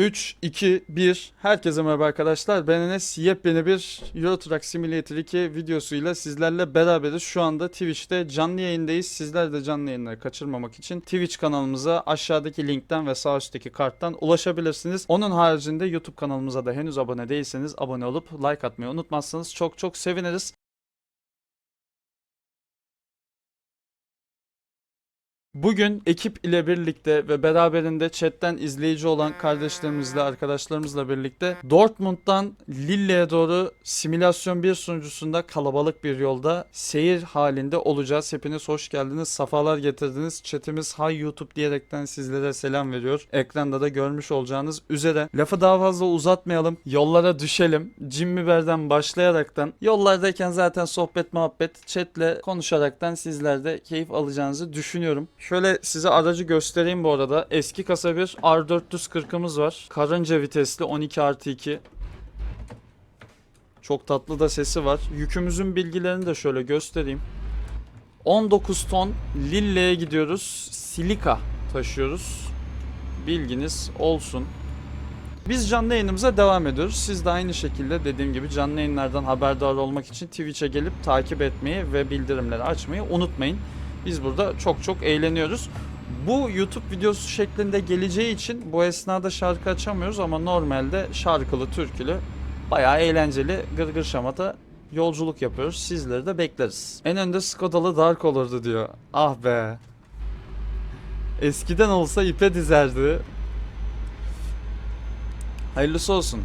3, 2, 1. Herkese merhaba arkadaşlar. Ben Enes. Yepyeni bir Euro Truck Simulator 2 videosuyla sizlerle beraberiz. Şu anda Twitch'te canlı yayındayız. Sizler de canlı yayınları kaçırmamak için Twitch kanalımıza aşağıdaki linkten ve sağ üstteki karttan ulaşabilirsiniz. Onun haricinde YouTube kanalımıza da henüz abone değilseniz abone olup like atmayı unutmazsanız çok çok seviniriz. Bugün ekip ile birlikte ve beraberinde chatten izleyici olan kardeşlerimizle, arkadaşlarımızla birlikte Dortmund'dan Lille'ye doğru simülasyon bir sunucusunda kalabalık bir yolda seyir halinde olacağız. Hepiniz hoş geldiniz, safalar getirdiniz. Chatimiz Hay YouTube diyerekten sizlere selam veriyor. Ekranda da görmüş olacağınız üzere. Lafı daha fazla uzatmayalım. Yollara düşelim. Jim Biber'den başlayaraktan yollardayken zaten sohbet muhabbet chatle konuşaraktan sizler de keyif alacağınızı düşünüyorum. Şöyle size aracı göstereyim bu arada. Eski kasa bir R440'ımız var. Karınca vitesli 12 artı 2. Çok tatlı da sesi var. Yükümüzün bilgilerini de şöyle göstereyim. 19 ton Lille'ye gidiyoruz. Silika taşıyoruz. Bilginiz olsun. Biz canlı yayınımıza devam ediyoruz. Siz de aynı şekilde dediğim gibi canlı yayınlardan haberdar olmak için Twitch'e gelip takip etmeyi ve bildirimleri açmayı unutmayın. Biz burada çok çok eğleniyoruz. Bu YouTube videosu şeklinde geleceği için bu esnada şarkı açamıyoruz ama normalde şarkılı, türkülü bayağı eğlenceli gırgır şamata yolculuk yapıyoruz. Sizleri de bekleriz. En önde Skoda'lı Dark olurdu diyor. Ah be. Eskiden olsa ipe dizerdi. Hayırlısı olsun.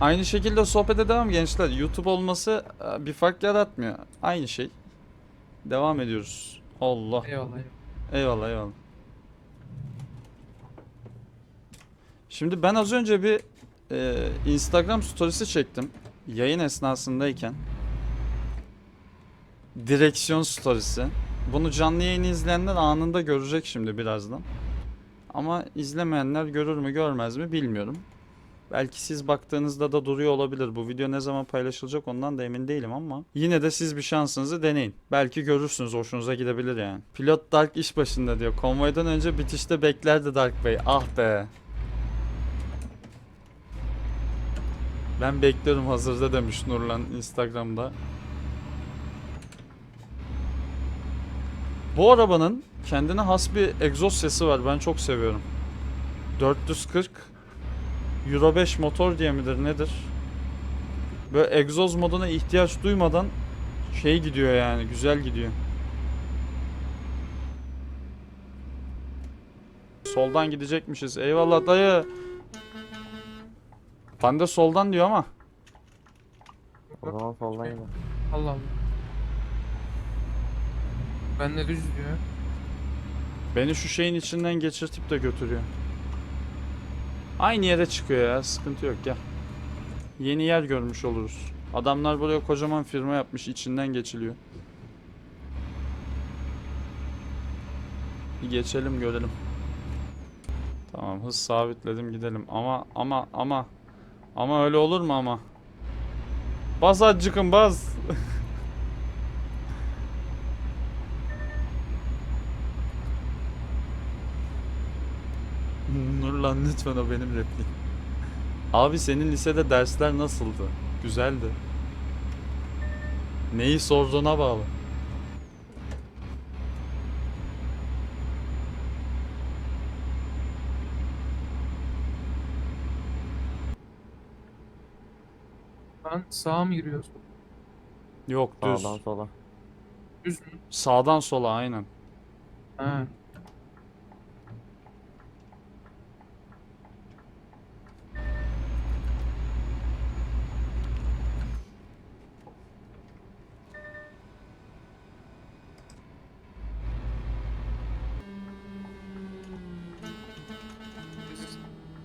Aynı şekilde sohbete devam gençler. YouTube olması e, bir fark yaratmıyor. Aynı şey. Devam ediyoruz. Allah. Eyvallah. Eyvallah eyvallah. Şimdi ben az önce bir e, Instagram storiesi çektim. Yayın esnasındayken. Direksiyon storiesi. Bunu canlı yayını izleyenler anında görecek şimdi birazdan. Ama izlemeyenler görür mü görmez mi bilmiyorum. Belki siz baktığınızda da duruyor olabilir. Bu video ne zaman paylaşılacak ondan da emin değilim ama yine de siz bir şansınızı deneyin. Belki görürsünüz hoşunuza gidebilir yani. Pilot Dark iş başında diyor. Konvoydan önce bitişte beklerdi Dark Bey. Ah be. Ben bekliyorum hazırda demiş Nurlan Instagram'da. Bu arabanın kendine has bir egzoz sesi var. Ben çok seviyorum. 440 Euro 5 motor diye midir nedir? Böyle egzoz moduna ihtiyaç duymadan şey gidiyor yani güzel gidiyor. Soldan gidecekmişiz. Eyvallah dayı. Bende soldan diyor ama. O zaman soldan gidelim. Allah Allah. Ben de düz diyor. Beni şu şeyin içinden geçirtip de götürüyor. Aynı yere çıkıyor ya. Sıkıntı yok gel. Yeni yer görmüş oluruz. Adamlar buraya kocaman firma yapmış. içinden geçiliyor. Bir geçelim görelim. Tamam hız sabitledim gidelim. Ama ama ama ama öyle olur mu ama? Bas acıkın bas. Nurlan lütfen o benim replik. Abi senin lisede dersler nasıldı? Güzeldi. Neyi sorduğuna bağlı. Lan sağa mı giriyoruz? Yok düz. Sağdan sola. Düz mü? Sağdan sola aynen. Ha.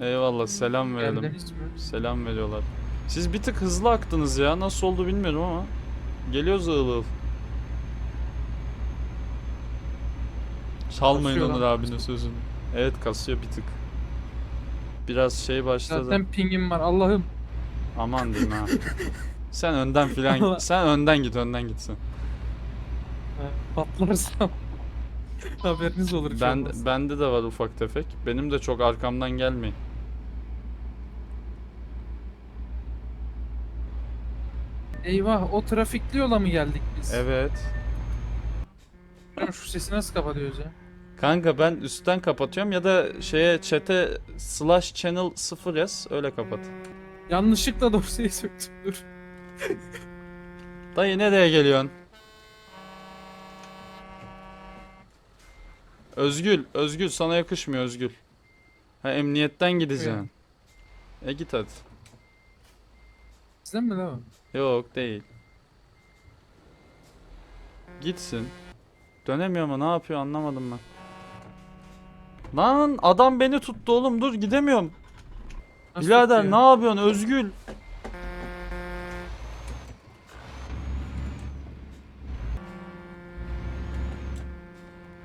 Eyvallah selam verelim. Geldiniz mi? Selam veriyorlar. Siz bir tık hızlı aktınız ya. Nasıl oldu bilmiyorum ama. Geliyoruz ığıl ığıl. Çalmayın Kasıyor Onur lan. abinin sözünü. Evet kasıyor bir tık. Biraz şey başladı. Zaten pingim var Allah'ım. Aman diyeyim ha. sen önden filan sen önden git önden gitsin. Ha, Patlarsam. Haberiniz olur. hiç Ben bende de var ufak tefek. Benim de çok arkamdan gelmeyin. Eyvah o trafikli yola mı geldik biz? Evet. Şu sesi nasıl kapatıyoruz ya? Kanka ben üstten kapatıyorum ya da şeye chat'e slash channel 0 yaz öyle kapat. Yanlışlıkla dosyayı söktüm dur. Dayı nereye geliyorsun? Özgül, Özgül sana yakışmıyor Özgül. Ha emniyetten gideceksin. E git hadi. Sizden mi lan? Yok değil. Gitsin. Dönemiyor mu ne yapıyor anlamadım ben. Lan adam beni tuttu oğlum dur gidemiyorum. Nasıl Birader tutuyor? ne yapıyorsun Özgül?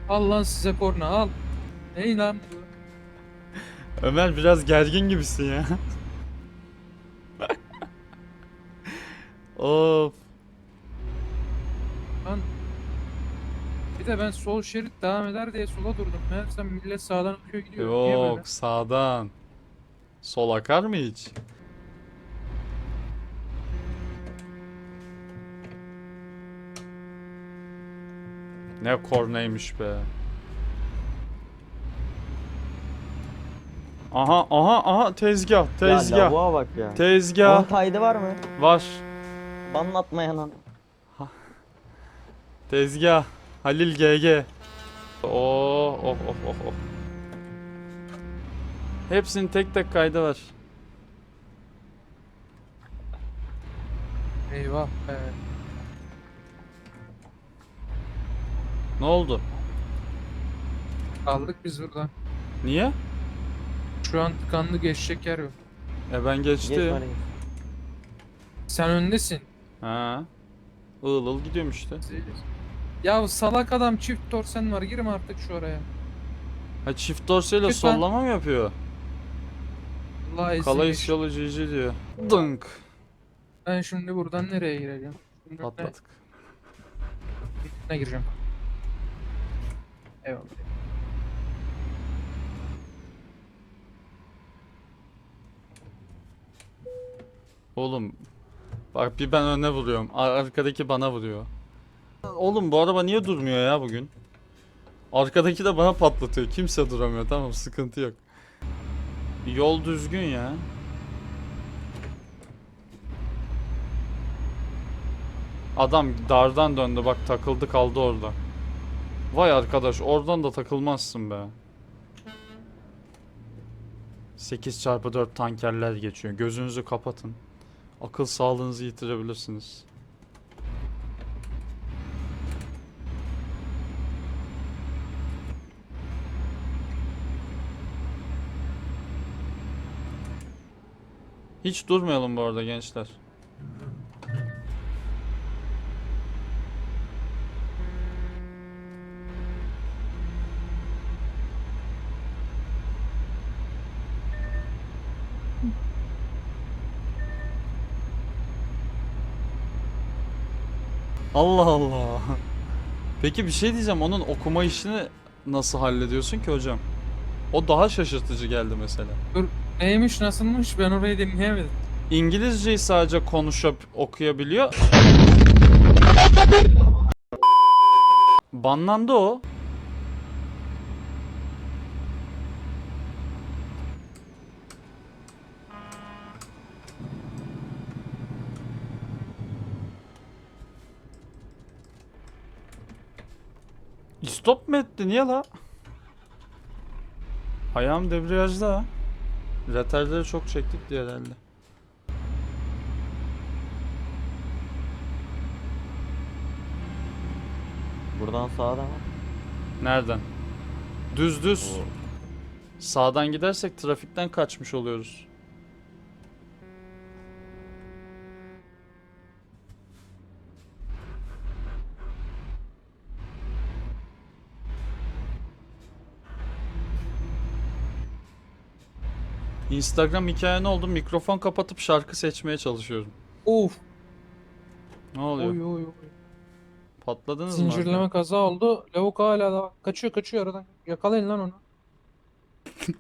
Al lan size korna al. Ney lan? Ömer biraz gergin gibisin ya. of. Lan. Bir de ben sol şerit devam eder diye sola durdum. Meğersem millet sağdan akıyor gidiyor. Niye böyle? Yok sağdan. Sol akar mı hiç? Ne kornaymış be. Aha aha aha tezgah Ya tezgah. lavuğa bak ya. Tezgah Onun kaydı var mı? var. Banlatmayan lan. Tezgah. Halil GG. Oh oh oh oh oh. Hepsinin tek tek kaydı var. Eyvah be. Ne oldu? Kaldık biz burada. Niye? Şu an tıkandı geçecek yer yok. E ben geçti. Geç bana geç. Sen öndesin. Ha. Iğıl ıl gidiyorum işte. Ya salak adam çift torsen var girme artık şu oraya. Ha çift dorseyle Lütfen. sollama mı yapıyor? Allah izin Kalayış geç. yolu GG diyor. Dınk. Ben şimdi buradan nereye gireceğim? Şimdi Patladık. Ne, ne gireceğim? Eyvallah. Oğlum. Bak bir ben öne vuruyorum. Ar- Arkadaki bana vuruyor. Oğlum bu araba niye durmuyor ya bugün? Arkadaki de bana patlatıyor. Kimse duramıyor. Tamam sıkıntı yok. Yol düzgün ya. Adam dardan döndü bak takıldı kaldı orada. Vay arkadaş oradan da takılmazsın be. 8 çarpı 4 tankerler geçiyor. Gözünüzü kapatın. Akıl sağlığınızı yitirebilirsiniz. Hiç durmayalım bu arada gençler. Allah Allah. Peki bir şey diyeceğim. Onun okuma işini nasıl hallediyorsun ki hocam? O daha şaşırtıcı geldi mesela. Neymiş nasılmış ben orayı dinleyemedim. İngilizceyi sadece konuşup okuyabiliyor. Banlandı o. Stop mu etti? Niye la? Ayağım debriyajda. Retarları çok çektik diye herhalde. Buradan sağda mı? Nereden? Düz düz. Oo. Sağdan gidersek trafikten kaçmış oluyoruz. Instagram hikayene oldu. Mikrofon kapatıp şarkı seçmeye çalışıyorum. Of. Ne oluyor? Oy oy oy. Patladınız mı? Zincirleme kaza oldu. Lavuk hala da kaçıyor kaçıyor aradan. Yakalayın lan onu.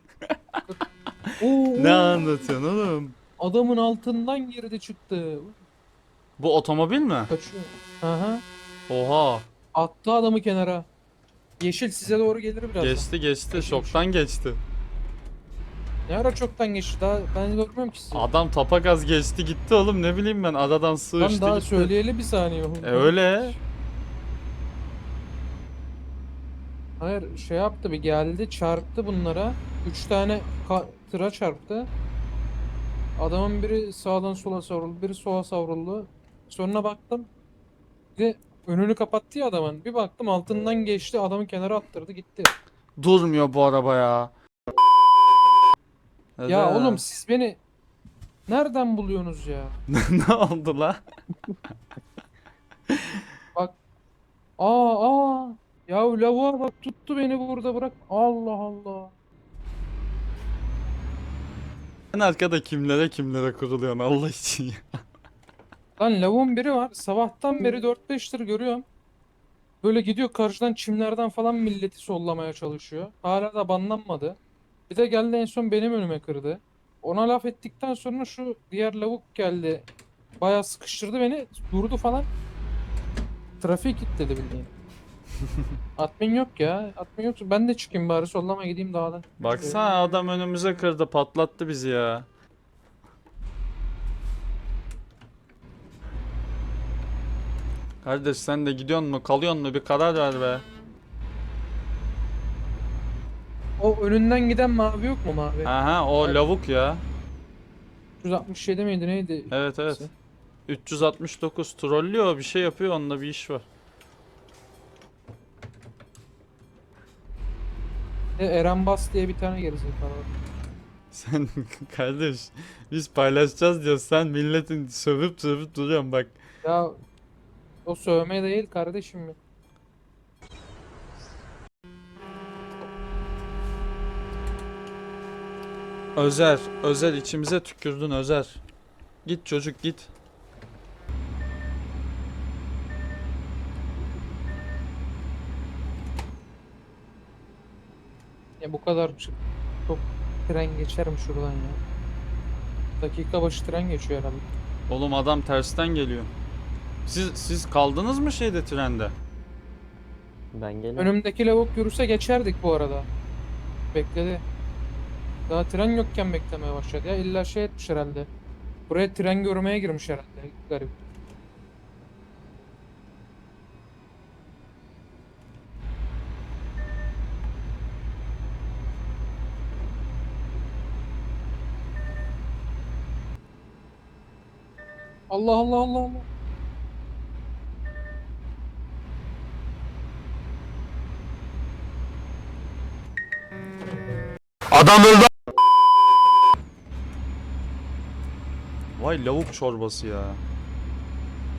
Oo, Ne anlatıyorsun oğlum? Adamın altından girdi çıktı. Bu otomobil mi? Kaçıyor. Aha. Oha. Attı adamı kenara. Yeşil size doğru gelir birazdan. Geçti geçti. Şoktan geçti. Ne ara çoktan geçti daha ben görmüyorum ki sizi. Adam tapagaz geçti gitti oğlum ne bileyim ben aradan Lan sığıştı daha gitti. söyleyeli bir saniye. E öyle. Hayır şey yaptı bir geldi çarptı bunlara. Üç tane ka- tıra çarptı. Adamın biri sağdan sola savruldu, biri sola savruldu. Sonra baktım. Bir de önünü kapattı ya adamın. Bir baktım altından geçti, adamı kenara attırdı gitti. Durmuyor bu araba ya. Ya Neden? oğlum siz beni nereden buluyorsunuz ya? ne oldu la? Aa aa. Ya lavuğa bak tuttu beni burada bırak. Allah Allah. Sen arkada kimlere kimlere kuruluyorsun Allah için ya. Lan lavuğun biri var. Sabahtan beri 4-5 tır görüyorum. Böyle gidiyor karşıdan çimlerden falan milleti sollamaya çalışıyor. Hala da banlanmadı. Bir de geldi en son benim önüme kırdı. Ona laf ettikten sonra şu diğer lavuk geldi. Bayağı sıkıştırdı beni. Durdu falan. Trafik kilitledi bildiğin. Admin yok ya. Admin yok. Ben de çıkayım bari sollama gideyim dağdan. Baksana adam önümüze kırdı patlattı bizi ya. Kardeş sen de gidiyorsun mu kalıyorsun mu bir karar ver be. O önünden giden mavi yok mu mavi? Aha o lavuk ya. 167 miydi neydi? Evet evet. 369 trollüyor bir şey yapıyor onunla bir iş var. E, Eren Bas diye bir tane gerizekalı var. Sen kardeş biz paylaşacağız diyor sen milletin sövüp sövüp duruyorsun bak. Ya o sövme değil kardeşim Özer, Özer içimize tükürdün Özer. Git çocuk git. Ya bu kadar ç- çok tren geçer mi şuradan ya? Dakika başı tren geçiyor herhalde. Oğlum adam tersten geliyor. Siz siz kaldınız mı şeyde trende? Ben geliyorum. Önümdeki lavuk yürüse geçerdik bu arada. Bekledi. Daha tren yokken beklemeye başladı ya. İlla şey etmiş herhalde. Buraya tren görmeye girmiş herhalde. Garip. Allah Allah Allah Allah. Vay lavuk çorbası ya.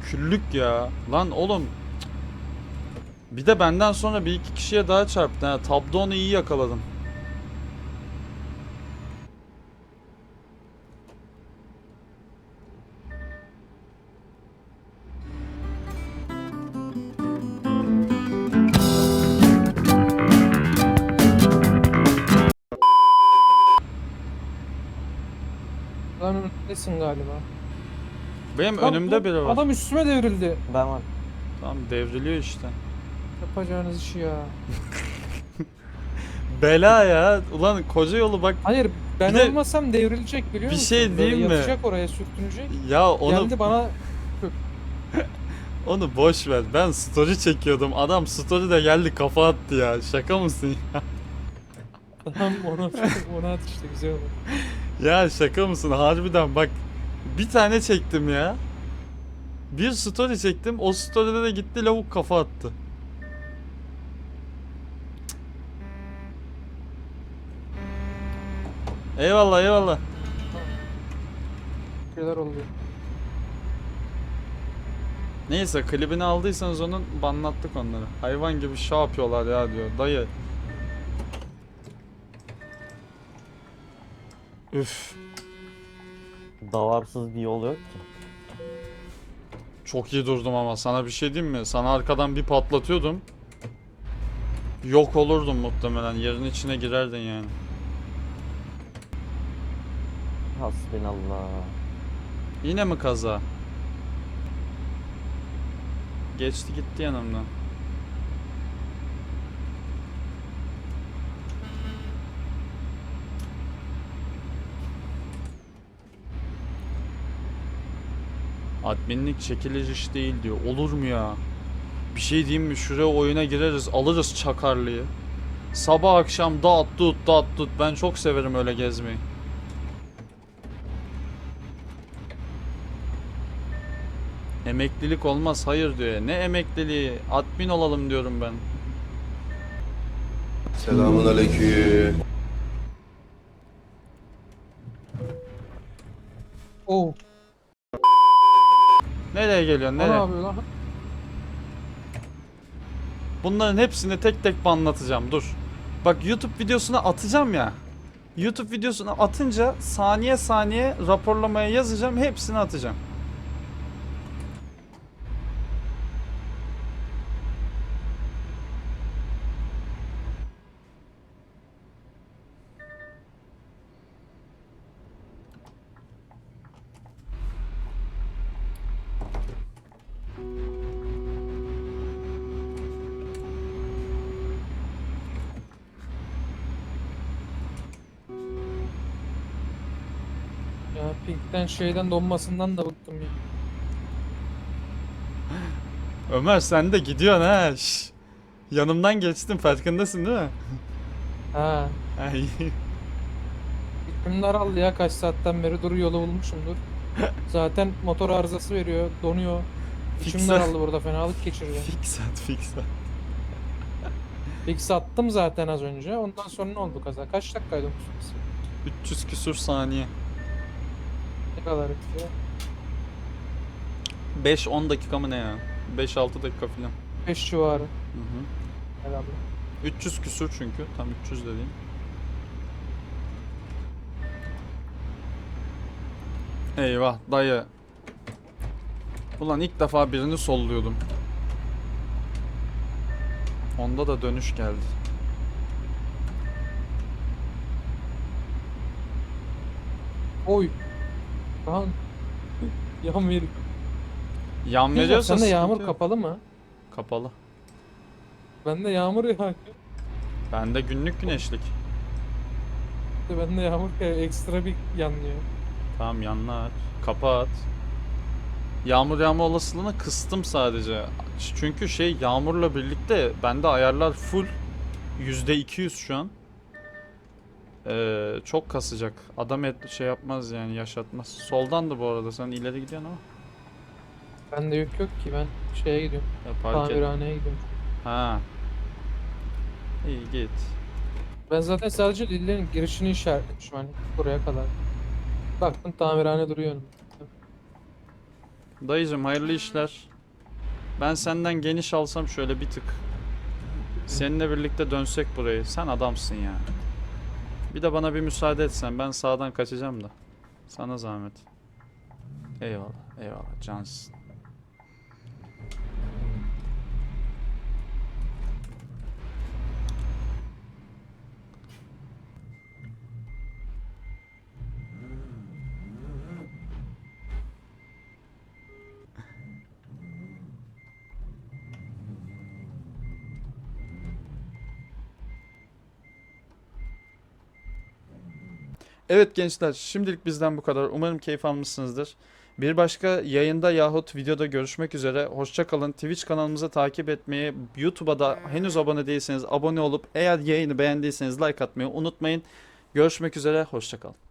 Küllük ya. Lan oğlum. Bir de benden sonra bir iki kişiye daha çarptı. Ha. Tabda onu iyi yakaladım. Önündesin galiba. Benim Lan önümde bu biri var. Adam üstüme devrildi. Ben var. Tamam devriliyor işte. Yapacağınız işi ya. Bela ya. Ulan koca yolu bak. Hayır ben Bir de- olmasam devrilecek biliyor Bir musun? şey Böyle diyeyim mi? Yatacak oraya sürtünecek. Ya onu Geldi bana onu boş ver. Ben story çekiyordum. Adam story de geldi kafa attı ya. Şaka mısın? Tamam onu ona at işte güzel olur. Ya şaka mısın? Harbiden bak bir tane çektim ya. Bir story çektim. O story'de de gitti lavuk kafa attı. Eyvallah eyvallah. Şeyler oluyor. Neyse klibini aldıysanız onun banlattık onları. Hayvan gibi şey yapıyorlar ya diyor. Dayı. Üf. Davarsız bir yol yok ki. Çok iyi durdum ama sana bir şey diyeyim mi? Sana arkadan bir patlatıyordum. Yok olurdum muhtemelen. Yerin içine girerdin yani. Hasbinallah. Yine mi kaza? Geçti gitti yanımdan. Adminlik çekilir iş değil diyor. Olur mu ya? Bir şey diyeyim mi? Şuraya oyuna gireriz, alırız çakarlıyı. Sabah akşam dağıt tut dağıt tut. Ben çok severim öyle gezmeyi. Emeklilik olmaz hayır diyor. Ne emekliliği? Admin olalım diyorum ben. Selamun aleyküm. Oo. Nereye geliyorsun? Ne Nereye? yapıyor lan? Bunların hepsini tek tek anlatacağım. Dur. Bak YouTube videosuna atacağım ya. YouTube videosuna atınca saniye saniye raporlamaya yazacağım. Hepsini atacağım. Ya Pink'ten şeyden donmasından da bıktım ya. Ömer sen de gidiyorsun ha. Şş. Yanımdan geçtin farkındasın değil mi? Ha. Ay. İçim daraldı ya kaç saatten beri dur yolu bulmuşumdur. Zaten motor arızası veriyor, donuyor. İçim Fix- daraldı burada fenalık geçireceğim. Fix at fix at. Zaten az önce. Ondan sonra ne oldu kaza? Kaç dakikaydı bu süresi? 300 küsur saniye. Ne kadar etti? 5-10 dakika mı ne ya? 5-6 dakika falan. 5 civarı Hı hı. herhalde. 300 küsur çünkü. Tam 300 dediğim. Eyvah dayı. Ulan ilk defa birini solluyordum. Onda da dönüş geldi. Oy. Lan. Yan ver. Yan veriyorsa Sende yağmur sıkıntı yok. kapalı mı? Kapalı. Bende yağmur yağıyor. Bende günlük güneşlik. Bende yağmur yağıyor. Ekstra bir yanlıyor. Tamam yanlar. Kapat. Yağmur yağma olasılığını kıstım sadece. Çünkü şey yağmurla birlikte bende ayarlar full. %200 şu an. Ee, çok kasacak. Adam et şey yapmaz yani yaşatmaz. Soldan da bu arada sen ileri gidiyorsun ama. Bende yük yok ki ben şeye gidiyorum. Ya fark et. Tamirhaneye gidiyorum. Ha. İyi git. Ben zaten sadece Lille'nin girişini işaretlemişim hani buraya kadar. Baktım tamirhane duruyor önümde. Dayıcım hayırlı işler. Ben senden geniş alsam şöyle bir tık. Seninle birlikte dönsek burayı. Sen adamsın ya. Bir de bana bir müsaade etsen ben sağdan kaçacağım da. Sana zahmet. Eyvallah, eyvallah cansın. Evet gençler, şimdilik bizden bu kadar. Umarım keyif almışsınızdır. Bir başka yayında yahut videoda görüşmek üzere. Hoşça kalın. Twitch kanalımızı takip etmeyi, YouTube'a da henüz abone değilseniz abone olup eğer yayını beğendiyseniz like atmayı unutmayın. Görüşmek üzere, hoşça kalın.